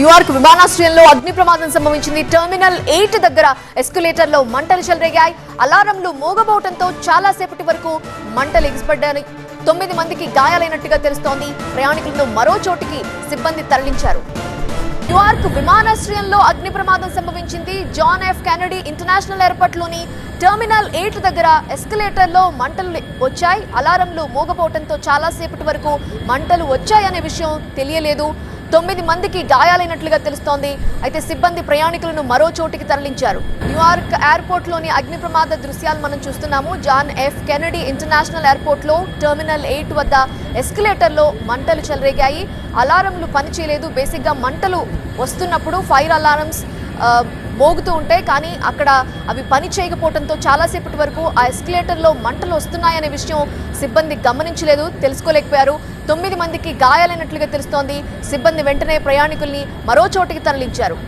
New York విమానాశ్రయంలో అగ్ని ప్రమాదం సంభవించింది. టెర్మినల్ ఎయిట్ దగ్గర ఎస్కలేటర్లో మంటలు చెలరేగాయి. అలారంలు మోగబోవడంతో చాలా సేపటి వరకు మంటలు ఎగిసిపడ్డాయి. తొమ్మిది మందికి గాయాలైనట్టుగా తెలుస్తోంది. ప్రయాణికులను మరో చోటికి సిబ్బంది తరలించారు. న్యూయార్క్ విమానాశ్రయంలో అగ్ని ప్రమాదం సంభవించింది. జాన్ ఎఫ్ కెనడీ ఇంటర్నేషనల్ ఎయిర్పోర్ట్లోని టెర్మినల్ ఎయిట్ దగ్గర ఎస్కలేటర్లో మంటలు వచ్చాయి. అలారంలు మోగపోవడంతో చాలాసేపటి వరకు మంటలు వచ్చాయనే విషయం తెలియలేదు. తొమ్మిది మందికి గాయాలైనట్లుగా తెలుస్తోంది. అయితే సిబ్బంది ప్రయాణికులను మరో చోటికి తరలించారు. న్యూయార్క్ ఎయిర్పోర్ట్లోని అగ్ని ప్రమాద దృశ్యాలు మనం చూస్తున్నాము. జాన్ ఎఫ్ కెనడీ ఇంటర్నేషనల్ ఎయిర్పోర్ట్లో టెర్మినల్ ఎయిట్ వద్ద ఎస్కలేటర్లో మంటలు చెలరేగాయి. అలారంలు పనిచేయలేదు. బేసిక్గా మంటలు వస్తున్నప్పుడు ఫైర్ అలారమ్స్ మోగుతూ ఉంటాయి. కానీ అక్కడ అవి పని చేయకపోవడంతో చాలాసేపటి వరకు ఆ ఎస్కలేటర్లో మంటలు వస్తున్నాయనే విషయం సిబ్బంది గమనించలేదు తెలుసుకోలేకపోయారు. తొమ్మిది మందికి గాయాలైనట్లుగా తెలుస్తోంది. సిబ్బంది వెంటనే ప్రయాణికుల్ని మరో చోటికి తరలించారు.